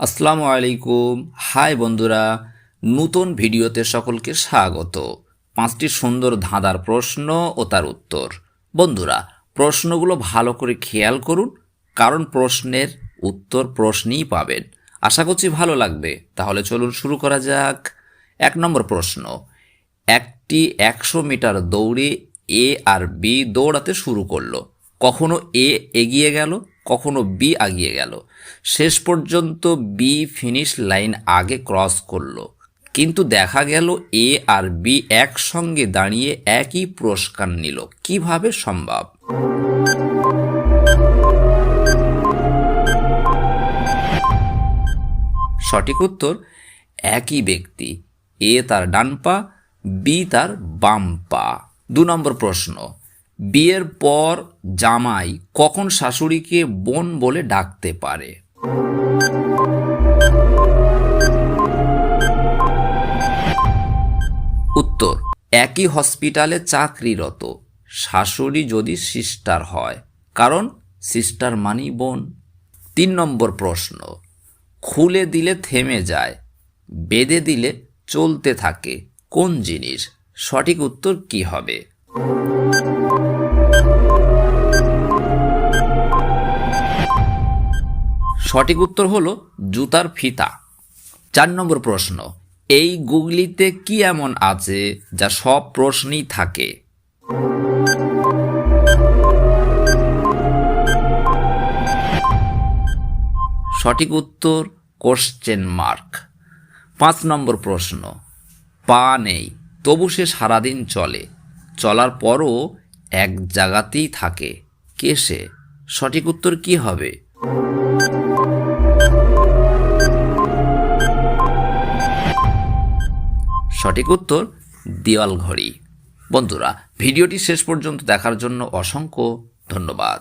আসসালামু আলাইকুম। হাই বন্ধুরা, নতুন ভিডিওতে সকলকে স্বাগত। পাঁচটি সুন্দর ধাঁধার প্রশ্ন ও তার উত্তর। বন্ধুরা, প্রশ্নগুলো ভালো করে খেয়াল করুন, কারণ প্রশ্নের উত্তর প্রশ্নই পাবেন। আশা করছি ভালো লাগবে। তাহলে চলুন শুরু করা যাক। এক নম্বর প্রশ্ন, একটি একশো মিটার দৌড়ে এ আর বি দৌড়াতে শুরু করল। কখনো এ এগিয়ে গেল? কখনো বি আগিয়ে গেল। শেষ পর্যন্ত বি ফিনিশ লাইন আগে ক্রস করল। কিন্তু দেখা গেল এ আর বি একসঙ্গে দাঁড়িয়ে একই পুরস্কার নিল। কীভাবে সম্ভব? সঠিক উত্তর, একই ব্যক্তি। এ তার ডান পা বি তার বাম পা। দু নম্বর প্রশ্ন। বিয়ের পর জামাই কখন শাশুড়িকে বোন বলে ডাকতে পারে? উত্তর, একই হসপিটালে চাকরিরত। শাশুড়ি যদি সিস্টার হয়, কারণ সিস্টার মানি বোন। তিন নম্বর প্রশ্ন, খুলে দিলে থেমে যায়, বেঁধে দিলে চলতে থাকে, কোন জিনিস? সঠিক উত্তর কি হবে? সঠিক উত্তর হলো জুতার ফিতা। চার নম্বর প্রশ্ন, এই গুগলিতে কি এমন আছে যা সব প্রশ্নই থাকে? সঠিক উত্তর কোশ্চেন মার্ক পাঁচ নম্বর প্রশ্ন, পা নেই, তবু সে সারাদিন চলে। চলার পরও এক জায়গাতেই থাকে। কে সে? সঠিক উত্তর কি হবে? সঠিক উত্তর দেওয়াল ঘড়ি বন্ধুরা ভিডিওটি শেষ পর্যন্ত দেখার জন্য অসংখ্য ধন্যবাদ।